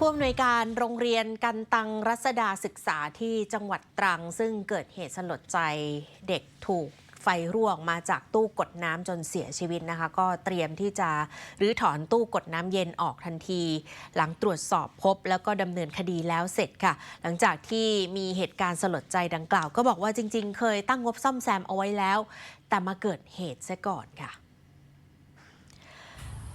ผู้อำนวยการโรงเรียนกันตังรัศดาศึกษาที่จังหวัดตรัง ซึ่งเกิดเหตุสลดใจเด็กถูกไฟรั่วออกมาจากตู้กดน้ำจนเสียชีวิตนะคะ ก็เตรียมที่จะรื้อถอนตู้กดน้ำเย็นออกทันที หลังตรวจสอบพบแล้วก็ดำเนินคดีแล้วเสร็จค่ะ หลังจากที่มีเหตุการณ์สลดใจดังกล่าว ก็บอกว่าจริง ๆ เคยตั้งงบซ่อมแซมเอาไว้แล้ว แต่มาเกิดเหตุซะก่อนค่ะ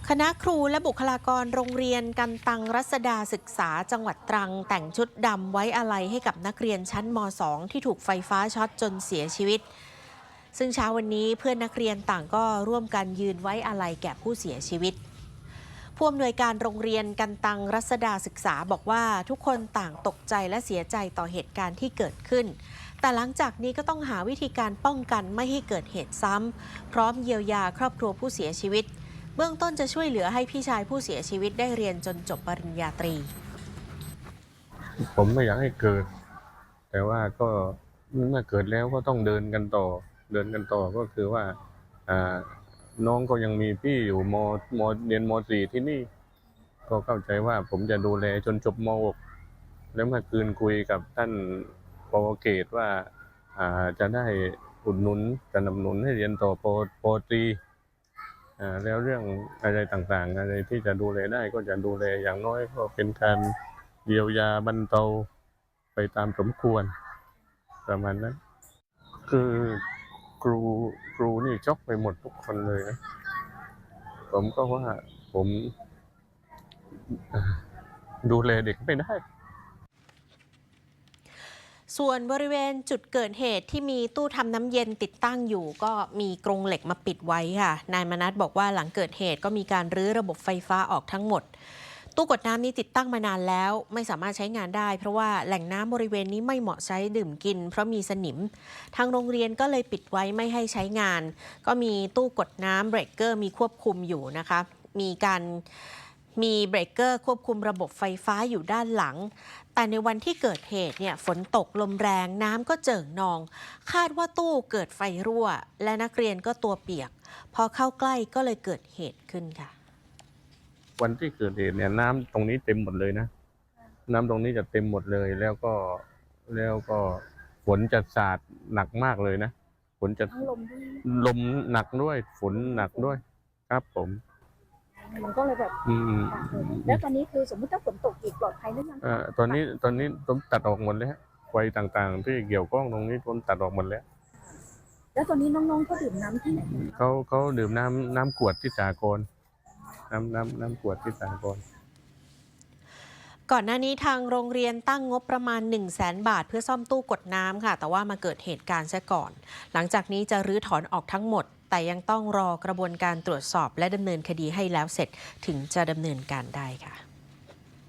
คณะครูและบุคลากรโรงเรียนกันตังรัศดาศึกษาจังหวัดตรัง แต่งชุดดำไว้อาลัยให้กับนักเรียนชั้นม .2 ที่ถูกไฟฟ้าช็อตจนเสียชีวิต ซึ่งเช้าวันนี้เพื่อนนักเรียนต่างก็ร่วมกันยืนไว้อาลัยแก่ผู้เสียชีวิต ผู้อำนวยการโรงเรียนกันตังรัศดาศึกษาบอกว่าทุกคนต่างตกใจและเสียใจต่อเหตุการณ์ที่เกิดขึ้นแต่หลังจากนี้ก็ต้องหาวิธีการป้องกันไม่ให้เกิดเหตุซ้ำ พร้อมเยียวยาครอบครัวผู้เสียชีวิต เบื้องต้นจะช่วยเหลือให้พี่ชายผู้เสียชีวิตได้เรียนจนจบปริญญาตรี ผมไม่อยากให้เกิด แต่ว่าก็เมื่อเกิดแล้วก็ต้องเดินกันต่อ เดินกันต่อก็คือว่าอ่าน้องก็ยังมีพี่อยู่มมเรียนมสี่ที่นี่ ก็เข้าใจว่าผมจะดูแลจนจบมหกแล้วเมื่อคืนคุยกับท่านปวเกตว่าอ่าจะได้อุดหนุนจะนำหนุนให้เรียนต่อปปตรี แล้วเรื่องอะไรต่างๆ อะไรที่จะดูแลได้ก็จะดูแลอย่างน้อยก็เป็นการเยียวยาบรรเทาไปตามสมควร ประมาณนั้นคือครูครูนี่ช็อกไปหมดทุกคนเลยนะผมก็ว่าผมดูแลเด็กไม่ได้ ส่วนบริเวณจุดเกิดเหตุที่มีตู้ทำน้ำเย็นติดตั้งอยู่ ก็มีกรงเหล็กมาปิดไว้ค่ะ นายมนัสบอกว่าหลังเกิดเหตุก็มีการรื้อระบบไฟฟ้าออกทั้งหมด ตู้กดน้ำนี้ติดตั้งมานานแล้ว ไม่สามารถใช้งานได้ เพราะว่าแหล่งน้ำบริเวณนี้ไม่เหมาะใช้ดื่มกิน เพราะมีสนิม ทางโรงเรียนก็เลยปิดไว้ไม่ให้ใช้งาน ก็มีตู้กดน้ำเบรกเกอร์มีควบคุมอยู่นะคะ มีการ มีเบรกเกอร์ควบคุมระบบไฟฟ้าอยู่ด้านหลัง แต่ในวันที่เกิดเหตุเนี่ยฝนตกลมแรงน้ำก็เจิ่งนอง คาดว่าตู้เกิดไฟรั่ว และนักเรียนก็ตัวเปียก พอเข้าใกล้ก็เลยเกิดเหตุขึ้นค่ะ วันที่เกิดเหตุเนี่ยน้ำตรงนี้เต็มหมดเลยนะ น้ำตรงนี้จะเต็มหมดเลยแล้วก็แล้วก็ฝนจะสาดหนักมากเลยนะฝนจะทั้งลมด้วยลมหนักด้วยฝนหนักด้วย ครับผม มันก็เลยแบบอืมหนักเลยแล้วตอนนี้คือสมมติถ้าฝนตกอีกปลอดภัยหรือยังอ่าตอนนี้ตอนนี้ผมตัดออกหมดแล้วไฟต่างๆ ที่เกี่ยวข้องตรงนี้ผมตัดออกหมดแล้ว แล้วตอนนี้น้องๆเขาดื่มน้ำที่ไหนเขาเขาดื่มน้ำน้ำขวดที่สากลน้ำน้ำน้ำขวดที่สากล ก่อนหน้านี้ทางโรงเรียนตั้งงบประมาณ 1 0 0 0 0แบาท เพื่อซ่อมตู้กดน้ำค่ะ แต่ว่ามาเกิดเหตุการณ์ซะก่อน หลังจากนี้จะรื้อถอนออกทั้งหมด แต่ยังต้องรอกระบวนการตรวจสอบและดำเนินคดีให้แล้วเสร็จถึงจะดำเนินการได้ค่ะ